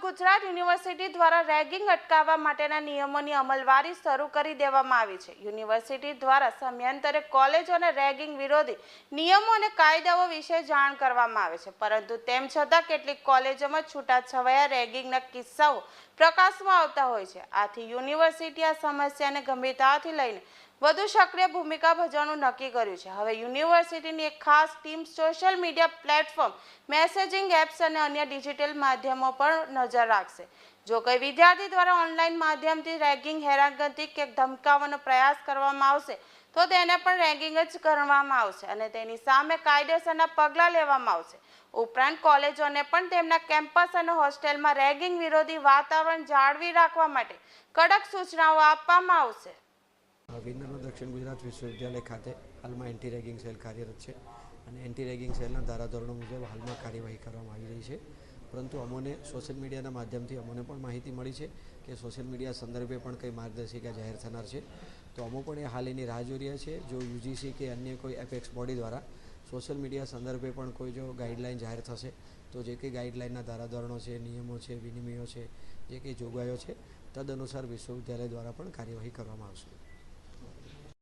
Gujarat university દ્વારા ragging અટકાવવા માટેના નિયમોની અમલવારી શરૂ કરી દેવામાં આવી છે. યુનિવર્સિટી દ્વારા સમયાંતરે કોલેજોને રેગિંગ વિરોધી નિયમો અને કાયદાઓ વિશે જાણ કરવામાં આવે છે. પરંતુ તેમ છતાં કેટલીક કોલેજોમાં છૂટાછવાયા રેગિંગના કિસ્સાઓ પ્રકાશમાં આવતા હોય છે. આથી યુનિવર્સિટી આ સમસ્યાને ગંભીરતાથી લઈને વધુ સક્રિય ભૂમિકા ભજવવાનું નક્કી કર્યું છે. હવે યુનિવર્સિટીની એક ખાસ team social media platform, messaging apps અને અન્ય ડિજિટલ માધ્યમો પર નજર રાખશે. જો કોઈ વિદ્યાર્થી દ્વારા ઓનલાઈન માધ્યમથી રેગિંગ, હેરાનગતિ કે ધમકાવવાનો પ્રયાસ કરવામાં આવશે, તો તેને પણ રેગિંગ જ કરવામાં આવશે અને તેની સામે કાયદેસરના પગલાં લેવામાં આવશે. ઉપરાંત કોલેજોને પણ તેમના કેમ્પસ અને હોસ્ટેલમાં રેગિંગ વિરોધી વાતાવરણ જાળવી રાખવા માટે કડક સૂચનાઓ આપવામાં આવશે. વિનર્મ દક્ષિણ ગુજરાત વિશ્વવિદ્યાલય ખાતે હાલમાં એન્ટી રેગિંગ સેલ કાર્યરત છે અને એન્ટી રેગિંગ સેલના ધારાધોરણો મુજબ હાલમાં કાર્યવાહી કરવામાં આવી રહી છે. પરંતુ અમોને સોશિયલ મીડિયાના માધ્યમથી અમોને પણ માહિતી મળી છે કે સોશિયલ મીડિયા સંદર્ભે પણ કંઈ માર્ગદર્શિકા જાહેર થનાર છે. તો અમો પણ એ હાલ એની રાહ જોઈ રહ્યા છે. જો યુજીસી કે અન્ય કોઈ એપેક્સ બોડી દ્વારા સોશિયલ મીડિયા સંદર્ભે પણ કોઈ જો ગાઈડલાઇન જાહેર થશે, તો જે કંઈ ગાઈડલાઇનના ધારાધોરણો છે, નિયમો છે, વિનિમયો છે, જે કંઈ જોગવાઈઓ છે તદ અનુસાર વિશ્વવિદ્યાલય દ્વારા પણ કાર્યવાહી કરવામાં આવશે.